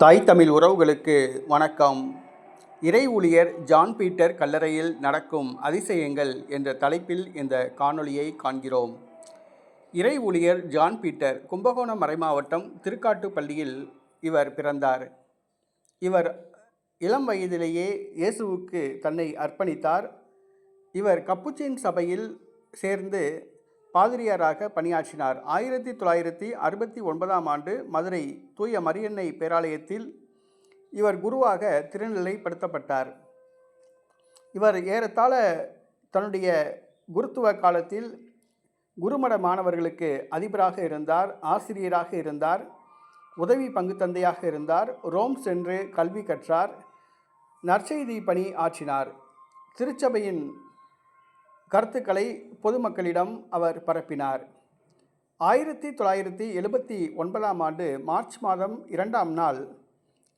தாய் தமிழ் உறவுகளுக்கு வணக்கம். இறை ஊழியர் ஜான் பீட்டர் கல்லறையில் நடக்கும் அதிசயங்கள் என்ற தலைப்பில் இந்த காணொளியை காண்கிறோம். இறை ஊழியர் ஜான் பீட்டர் கும்பகோணம் மறைமாவட்டம் திருக்காட்டுப்பள்ளியில் இவர் பிறந்தார். இவர் இளம் வயதிலேயே இயேசுவுக்கு தன்னை அர்ப்பணித்தார். இவர் கப்புச்சின் சபையில் சேர்ந்து பாதிரியாராக பணியாற்றினார். ஆயிரத்தி தொள்ளாயிரத்தி அறுபத்தி ஒன்பதாம் ஆண்டு மதுரை தூய மரியன்னை பேராலயத்தில் இவர் குருவாக திருநிலைப்படுத்தப்பட்டார். இவர் ஏறத்தாழ தன்னுடைய குருத்துவ காலத்தில் குருமட மாணவர்களுக்கு அதிபராக இருந்தார் ஆசிரியராக இருந்தார் உதவி பங்கு தந்தையாக இருந்தார் ரோம் சென்று கல்வி கற்றார் நற்செய்தி பணி ஆற்றினார். திருச்சபையின் கருத்துக்களை பொதுமக்களிடம் அவர் பரப்பினார். ஆயிரத்தி தொள்ளாயிரத்தி எழுபத்தி ஒன்பதாம் ஆண்டு மார்ச் மாதம் இரண்டாம் நாள்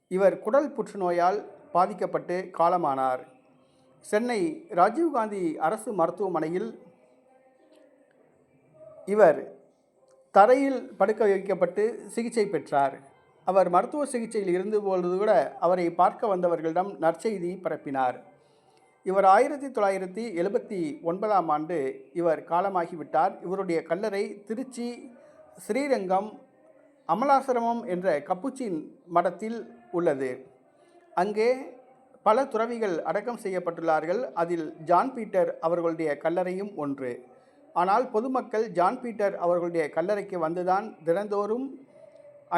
இவர் குடல் புற்றுநோயால் பாதிக்கப்பட்டு காலமானார். சென்னை ராஜீவ்காந்தி அரசு மருத்துவமனையில் இவர் தரையில் படுக்க வைக்கப்பட்டு சிகிச்சை பெற்றார். அவர் மருத்துவ சிகிச்சையில் இருந்தபொழுது கூட அவரை பார்க்க வந்தவர்களிடம் நற்செய்தி பரப்பினார். இவர் ஆயிரத்தி தொள்ளாயிரத்தி எழுபத்தி ஒன்பதாம் ஆண்டு இவர் காலமாகிவிட்டார். இவருடைய கல்லறை திருச்சி ஸ்ரீரங்கம் அமலாசிரமம் என்ற கப்புச்சின் மடத்தில் உள்ளது. அங்கே பல துறவிகள் அடக்கம் செய்யப்பட்டுள்ளார்கள். அதில் ஜான் பீட்டர் அவர்களுடைய கல்லறையும் ஒன்று. ஆனால் பொதுமக்கள் ஜான் பீட்டர் அவர்களுடைய கல்லறைக்கு வந்துதான் தினந்தோறும்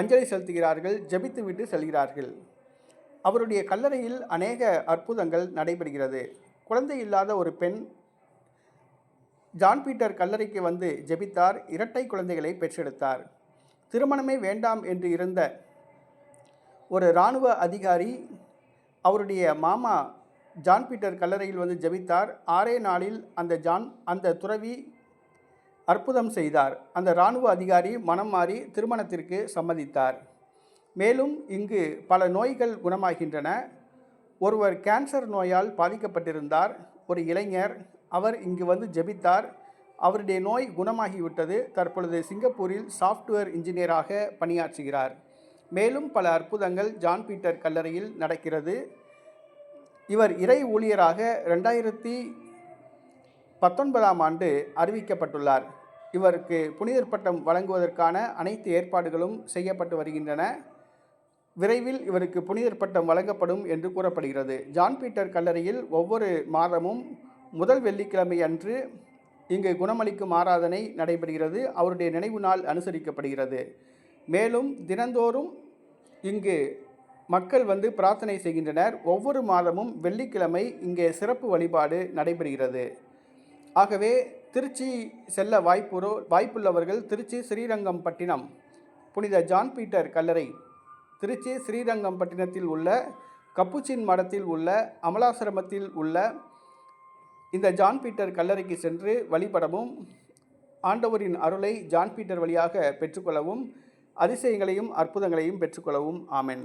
அஞ்சலி செலுத்துகிறார்கள் ஜெபித்துவிட்டு செல்கிறார்கள். அவருடைய கல்லறையில் அநேக அற்புதங்கள் நடைபெறுகிறது. குழந்தை இல்லாத ஒரு பெண் ஜான் பீட்டர் கல்லறைக்கு வந்து ஜெபித்தார். இரட்டை குழந்தைகளை பெற்றெடுத்தார். திருமணமே வேண்டாம் என்று இருந்த ஒரு இராணுவ அதிகாரி அவருடைய மாமா ஜான் பீட்டர் கல்லறையில் வந்து ஜெபித்தார். ஆறே நாளில் அந்த ஜான் அந்த துறவி அற்புதம் செய்தார். அந்த இராணுவ அதிகாரி மனம் மாறி திருமணத்திற்கு சம்மதித்தார். மேலும் இங்கு பல நோய்கள் குணமாகின்றன. ஒருவர் கேன்சர் நோயால் பாதிக்கப்பட்டிருந்தார். ஒரு இளைஞர் அவர் இங்கு வந்து ஜெபித்தார். அவருடைய நோய் குணமாகிவிட்டது. தற்பொழுது சிங்கப்பூரில் சாஃப்ட்வேர் இன்ஜினியராக பணியாற்றுகிறார். மேலும் பல அற்புதங்கள் ஜான் பீட்டர் கல்லறையில் நடக்கிறது. இவர் இறை ஊழியராக ரெண்டாயிரத்தி பத்தொன்பதாம் ஆண்டு அறிவிக்கப்பட்டுள்ளார். இவருக்கு புனிதர் பட்டம் வழங்குவதற்கான அனைத்து ஏற்பாடுகளும் செய்யப்பட்டு வருகின்றன. விரைவில் இவருக்கு புனிதர் பட்டம் வழங்கப்படும் என்று கூறப்படுகிறது. ஜான் பீட்டர் கல்லறையில் ஒவ்வொரு மாதமும் முதல் வெள்ளிக்கிழமை அன்று இங்கு குணமளிக்கும் ஆராதனை நடைபெறுகிறது. அவருடைய நினைவு நாள் அனுசரிக்கப்படுகிறது. மேலும் தினந்தோறும் இங்கு மக்கள் வந்து பிரார்த்தனை செய்கின்றனர். ஒவ்வொரு மாதமும் வெள்ளிக்கிழமை இங்கே சிறப்பு வழிபாடு நடைபெறுகிறது. ஆகவே திருச்சி செல்ல வாய்ப்புறோ வாய்ப்புள்ளவர்கள் திருச்சி ஸ்ரீரங்கம் பட்டினம் புனித ஜான் பீட்டர் கல்லறை திருச்சி ஸ்ரீரங்கம்பட்டினத்தில் உள்ள கப்புச்சின் மடத்தில் உள்ள அமலாசிரமத்தில் உள்ள இந்த ஜான் பீட்டர் கல்லறைக்கு சென்று வழிபடவும் ஆண்டவரின் அருளை ஜான் பீட்டர் வழியாக பெற்றுக்கொள்ளவும் அதிசயங்களையும் அற்புதங்களையும் பெற்றுக்கொள்ளவும். ஆமென்.